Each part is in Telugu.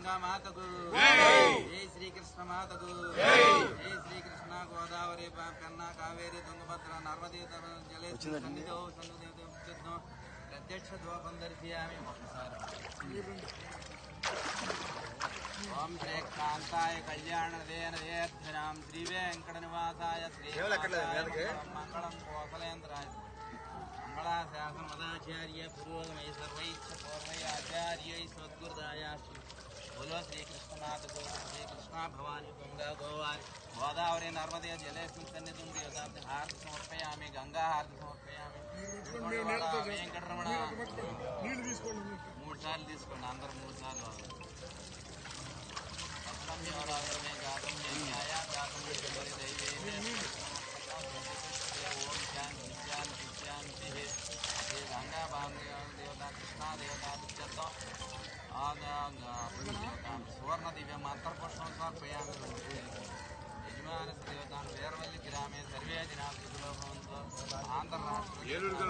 గంగా మాతకు. జై. శ్రీకృష్ణ మాతకు. జై. శ్రీకృష్ణ గోదావరి పెన్నా కావేరి తుంగభద్ర నర్మదే సన్నిధో సన్నిధో ప్రత్యక్ష ద్వాపం దర్శయామి ఒకసారి. ఓం శ్రీకాంతాయ కళ్యాణదేన దేర్థనాం శ్రీ వెంకట నివాసాయ శ్రీ మంగళం కోసలేంద్రాయ మంగళాశాసనమదాచార్య పురోగమై సర్వైచ్చ పూర్వై ఆచార్యై సద్గురుదాయ బోలో శ్రీకృష్ణనాథ గో శ్రీకృష్ణ భవాని గంగా గోవారి గోదావరి నర్మదే జలేశం సన్నిధం యోగాబ్ది హారతి సమర్పయామి గంగా హారతి సమర్పయామి వెంకటరమణ మూడు సార్లు తీసుకోండి అందరు మూడు సార్లు సప్తమ్యోరాధనమే గాతం యజ్ఞాయ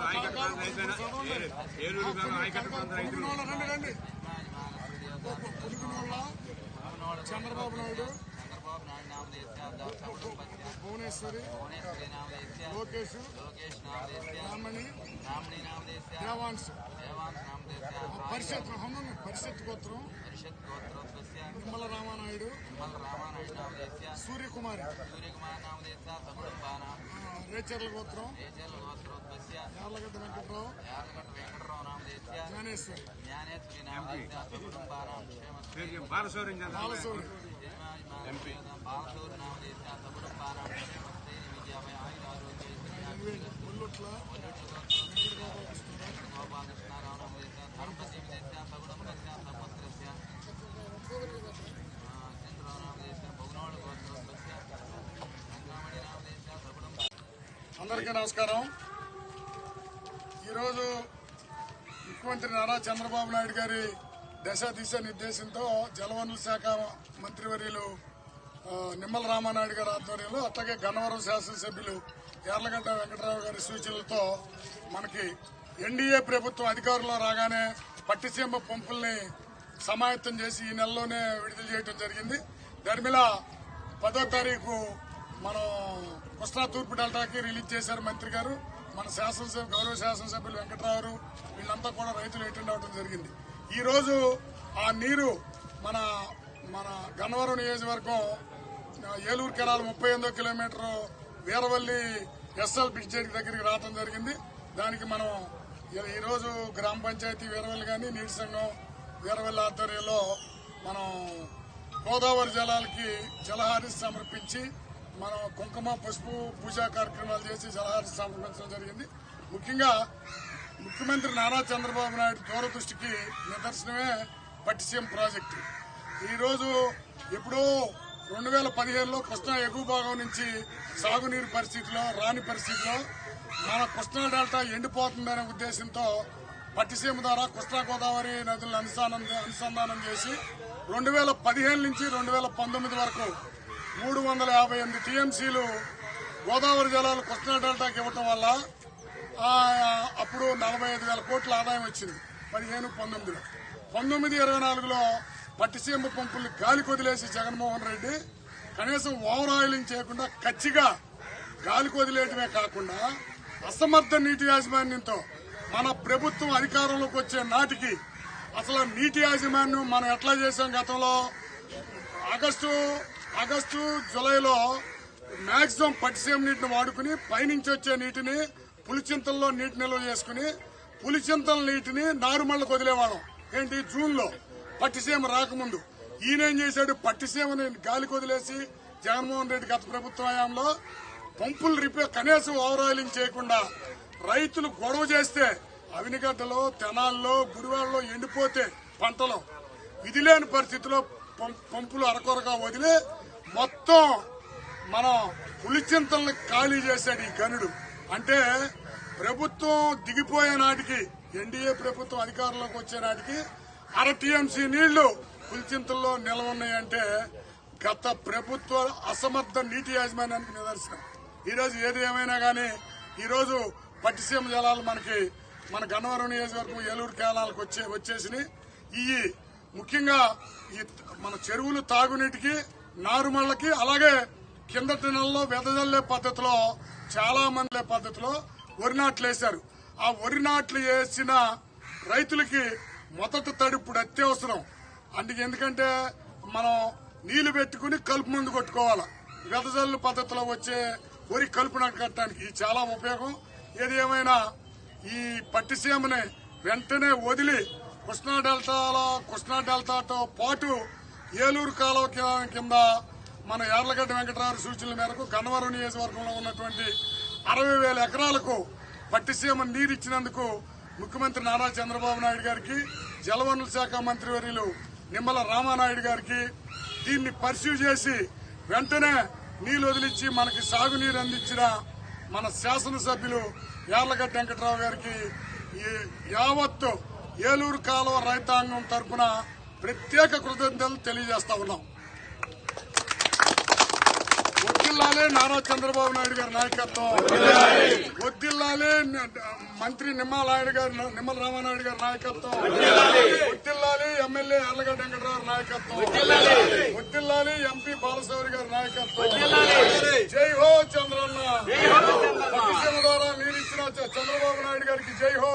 ఆయకట్ట ప్రాంతం అయిపోయినా ఏ- ఏలూరు గారు ఆయకట్ట ప్రాంతం రైతులు చంద్రబాబు నాయుడు చంద్రబాబు నాయుడు నామదేశ్య భువనేశ్వరి భువనేశ్వరి నామదేశ్య లోకేష్ లోకేష్ నామదేశ్య రామణి రామణి నామదేశ్య దేవాంశ్ దేవాంశ్ నామదేశ్య పరిషత్ పరిషత్ గోత్రం. పరిషత్ గోత్రోత్పత్య నిమ్మల రామానాయుడు. తిమ్మల రామానాయుడు నామదేశ్య సూర్యకుమారి. సూర్యకుమార్ నామదేశ్య సకుటుంబాన ఆ, రేచర్ల గోత్రం. దేశాల గోత్రోత్పత్య యార్లగడ్డ వెంకట్రావు. యాదగట్ట వెంకటరావు నామదేశ్య జ్ఞానేశ్వరి. జ్ఞానేశ్వరి నామదేశ్య సకుటుంబాన క్షేమ. బాలశౌర్యం. అందరికీ నమస్కారం. ఈరోజు ముఖ్యమంత్రి నారా చంద్రబాబు నాయుడు గారి దశ దిశ నిర్దేశంతో జలవనరుల శాఖ మంత్రివర్యులు నిమ్మల రామానాయుడు గారి ఆధ్వర్యంలో అట్లాగే గన్నవరం శాసనసభ్యులు యార్లగడ్డ వెంకటరావు గారి సూచనలతో మనకి ఎన్డీఏ ప్రభుత్వం అధికారంలో రాగానే పట్టిసీమ పంపుల్ని సమాయత్తం చేసి ఈ నెలలోనే విడుదల చేయడం జరిగింది. దర్మిల పదో తారీఖు మనం కృష్ణా తూర్పు డెల్టాకి రిలీజ్ చేశారు మంత్రి గారు. మన శాసనసభ గౌరవ శాసనసభ్యులు వెంకట్రావు వీళ్ళంతా కూడా రైతులు అటెండ్ అవడం జరిగింది. ఈరోజు ఆ నీరు మన మన గన్నవరం నియోజకవర్గం ఏలూరు కెనాల్ ముప్పై ఎనిమిదో కిలోమీటర్ వీరవల్లి ఎస్ఎల్ బ్రిడ్జ్ దగ్గరికి రావడం జరిగింది. దానికి మనం ఈరోజు గ్రామ పంచాయతీ వీరవల్లి కానీ నీటి సంఘం వీరవల్లి ఆధ్వర్యంలో మనం గోదావరి జలాలకి జలహారి సమర్పించి మనం కుంకుమ పసుపు పూజా కార్యక్రమాలు చేసి జలహారి సమర్పించడం జరిగింది. ముఖ్యంగా ముఖ్యమంత్రి నారా చంద్రబాబు నాయుడు దూరదృష్టికి నిదర్శనమే పట్టిసీమ ప్రాజెక్టు. ఈరోజు ఎప్పుడో రెండు వేల పదిహేనులో కృష్ణా ఎగువ భాగం నుంచి సాగునీరు పరిస్థితిలో రాని పరిస్థితిలో మన కృష్ణా డెల్టా ఎండిపోతుందనే ఉద్దేశంతో పట్టిసీమ ద్వారా కృష్ణా గోదావరి నదులను అనుసంధానం అనుసంధానం చేసి రెండు వేల పదిహేను నుంచి రెండు వేల పంతొమ్మిది వరకు మూడు వందల యాభై ఎనిమిది టీఎంసీలు గోదావరి జలాలు కృష్ణా డెల్టాకి ఇవ్వటం వల్ల అప్పుడు నలభై ఐదు వేల కోట్ల ఆదాయం వచ్చింది. పదిహేను పంతొమ్మిదిలో పంతొమ్మిది ఇరవై నాలుగులో పట్టిసీమ పంపుల్ని గాలి కొదిలేసి జగన్మోహన్ రెడ్డి కనీసం ఓవర్ ఆయిలింగ్ చేయకుండా కచ్చిగా గాలి కొదిలేయటమే కాకుండా అసమర్థ నీటి యాజమాన్యంతో మన ప్రభుత్వం అధికారంలోకి వచ్చే నాటికి అసలు నీటి యాజమాన్యం మనం ఎట్లా చేసాం గతంలో? ఆగస్టు ఆగస్టు జూలైలో మ్యాక్సిమం పట్టిసీమ నీటిని వాడుకుని పైనుంచి వచ్చే నీటిని పులిచింతల్లో నీటి నిల్వ చేసుకుని పులిచింతల నీటిని నారుమళ్ళకు వదిలేవాళ్ళం ఏంటి? జూన్లో పట్టిసీమ రాకముందు. ఈయనేం చేశాడు? పట్టిసీమని గాలికి వదిలేసి జగన్మోహన్ రెడ్డి గత ప్రభుత్వ హయాంలో పంపులు రిపేర్ కనీసం ఓవరాయిలింగ్ చేయకుండా రైతులు గొడవ చేస్తే అవినిగడ్డలో తెనాల్లో గుడివాడలో ఎండిపోతే పంటలో. విధి లేని పరిస్థితిలో పంపులు అరకొరగా వదిలి మొత్తం మనం పులిచింతల్ని ఖాళీ చేశాడు ఈ గనుడు. అంటే ప్రభుత్వం దిగిపోయే నాటికి ఎన్డీఏ ప్రభుత్వం అధికారంలోకి వచ్చే నాటికి అర టీఎంసీ నీళ్ళు పులిచింతల్లో నిల్వ ఉన్నాయంటే గత ప్రభుత్వ అసమర్థ నీటి యాజమాన్యానికి నిదర్శనం. ఈరోజు ఏది ఏమైనా కానీ ఈరోజు పట్టిసీమ జలాలు మనకి మన గన్నవరం నియోజకవర్గం ఏలూరు కేనాలకు వచ్చే వచ్చేసినాయి. ఈ ముఖ్యంగా ఈ మన చెరువులు తాగునీటికి నారుమళ్ళకి అలాగే కిందటి నెలలో వెదజల్లే పద్ధతిలో చాలా మంది పద్ధతిలో వరి నాట్లు వేశారు. ఆ వరి నాట్లు వేసిన రైతులకి మొదటి తడుపుడు అత్యవసరం. అందుకే ఎందుకంటే మనం నీళ్ళు పెట్టుకుని కలుపు మందు కొట్టుకోవాలి. వెదజల్లు పద్ధతిలో వచ్చే వరి కలుపు కట్టడానికి చాలా ఉపయోగం. ఏది ఏమైనా ఈ పట్టిసీమని వెంటనే వదిలి కృష్ణా డెల్టాలో కృష్ణా డెల్టాతో పాటు ఏలూరు కాలువ కింద మన యార్లగడ్డ వెంకటరావు సూచనల మేరకు గన్నవరం నియోజకవర్గంలో ఉన్నటువంటి అరవై వేల ఎకరాలకు పట్టిసీమ నీరు ఇచ్చినందుకు ముఖ్యమంత్రి నారా చంద్రబాబు నాయుడు గారికి జలవనరుల శాఖ మంత్రివర్యులు నిమ్మల రామానాయుడు గారికి దీన్ని పర్సూ చేసి వెంటనే నీళ్ళు వదిలించి మనకి సాగునీరు అందించిన మన శాసనసభ్యులు యార్లగడ్డ వెంకటరావు గారికి ఈ యావత్తు ఏలూరు కాలువ రైతాంగం తరఫున ప్రత్యేక కృతజ్ఞతలు తెలియజేస్తా ఉన్నాం. వద్దిల్లాలే నారా చంద్రబాబు నాయుడు గారి నాయకత్వం. వద్దిల్లాలే మంత్రి నిమ్మల నాయుడు గారి నిమ్మల రామానాయుడు గారి నాయకత్వం. వద్దిల్లాలి ఎమ్మెల్యే అల్లగడ్డ వెంకటరావు నాయకత్వం. వద్దిల్లాలి ఎంపీ బాలశౌరి గారి నాయకత్వం. జై హో చంద్రన్న. ద్వారా మీరు ఇచ్చిన చంద్రబాబు నాయుడు గారికి జై హో.